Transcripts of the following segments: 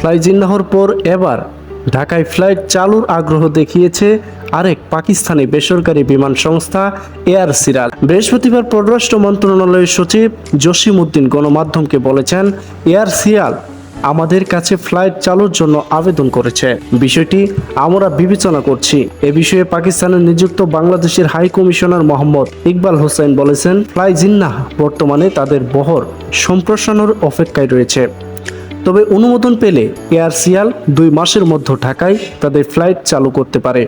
Fly জিন্নাহর পর এবার ঢাকায় ফ্লাইট চালুর আগ্রহ দেখিয়েছে আরেক পাকিস্তানি বেসরকারি বিমান সংস্থা এয়ার সিরাল। বৃহস্পতিবার পররাষ্ট্র মন্ত্রণালয়ের সচিব জসিম উদ্দিন গণমাধ্যমকে বলেছেন, এয়ার সিরাল আমাদের কাছে ফ্লাইট চালুর জন্য আবেদন করেছে। বিষয়টি আমরা বিবেচনা করছি। এ বিষয়ে পাকিস্তানের নিযুক্ত বাংলাদেশের হাই কমিশনার মোহাম্মদ ইকবাল হোসেন বলেছেন ফ্লাই জিন্নাহ বর্তমানে তাদের বহর সম্প্রসারণের অপেক্ষায় রয়েছে। তবে অনুমোদন পেলে এয়ার সিয়াল দুই মাসের মধ্যে ঢাকায় তাদের ফ্লাইট চালু করতে পারে।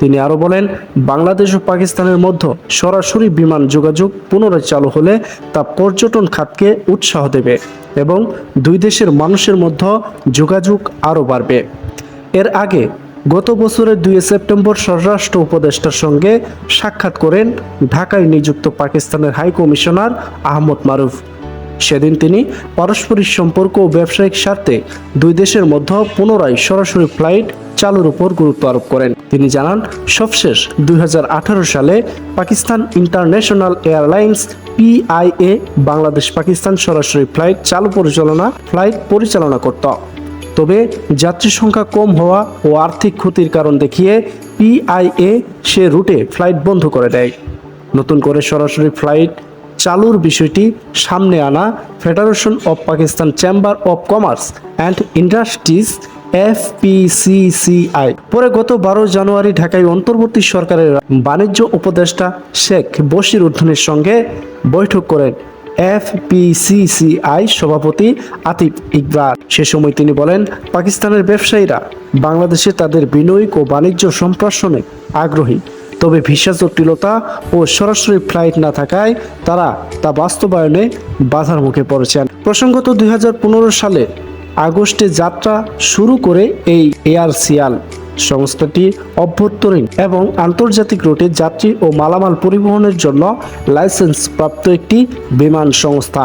তিনি আরও বলেন, বাংলাদেশ ও পাকিস্তানের মধ্যে সরাসরি বিমান যোগাযোগ পুনরায় চালু হলে তা পর্যটন খাতকে উৎসাহ দেবে এবং দুই দেশের মানুষের মধ্যে যোগাযোগ আরও বাড়বে। এর আগে গত বছরের দুই সেপ্টেম্বর স্বরাষ্ট্র উপদেষ্টার সঙ্গে সাক্ষাৎ করেন ঢাকায় নিযুক্ত পাকিস্তানের হাই কমিশনার আহমদ মারুফ। সেদিন তিনি পারস্পরিক সম্পর্ক ও ব্যবসায়িক স্বার্থে দুই দেশের মধ্যে পুনরায় সরাসরি ফ্লাইট চালুর উপর গুরুত্ব আরোপ করেন। তিনি জানান, সবশেষ দুই হাজার আঠারো সালে Pakistan international airlines PIA Bangladesh Pakistan সরাসরি ফ্লাইট চালু পরিচালনা, ফ্লাইট পরিচালনা করত। তবে যাত্রী সংখ্যা কম হওয়া ও আর্থিক ক্ষতির কারণ দেখিয়ে পিআইএ সে রুটে ফ্লাইট বন্ধ করে দেয়। নতুন করে সরাসরি ফ্লাইট চালুর বিষয়টি সামনে আনা federation of Pakistan chamber of commerce and industries FPCCI পরে গত বারো জানুয়ারি ঢাকায় অন্তর্বর্তী সরকারের বাণিজ্য উপদেষ্টা শেখ বশির উদ্দিনের সঙ্গে বৈঠক করেন এফপিসিসিআই সভাপতি আতিফ ইকবাল। সে সময় তিনি বলেন, পাকিস্তানের ব্যবসায়ীরা বাংলাদেশে তাদের বিনিয়োগ ও বাণিজ্য সম্প্রসারণে আগ্রহী। তবে ভিসা জটিলতা ও সরাসরি ফ্লাইট না থাকায় তারা তা বাস্তবায়নে বাধার মুখে পড়েছেন। প্রসঙ্গত দুই হাজার পনেরো সালে আগস্টে যাত্রা শুরু করে এই এয়ার সিয়াল সংস্থাটি অভ্যন্তরীণ এবং আন্তর্জাতিক রুটে যাত্রী ও মালামাল পরিবহনের জন্য লাইসেন্স প্রাপ্ত একটি বিমান সংস্থা।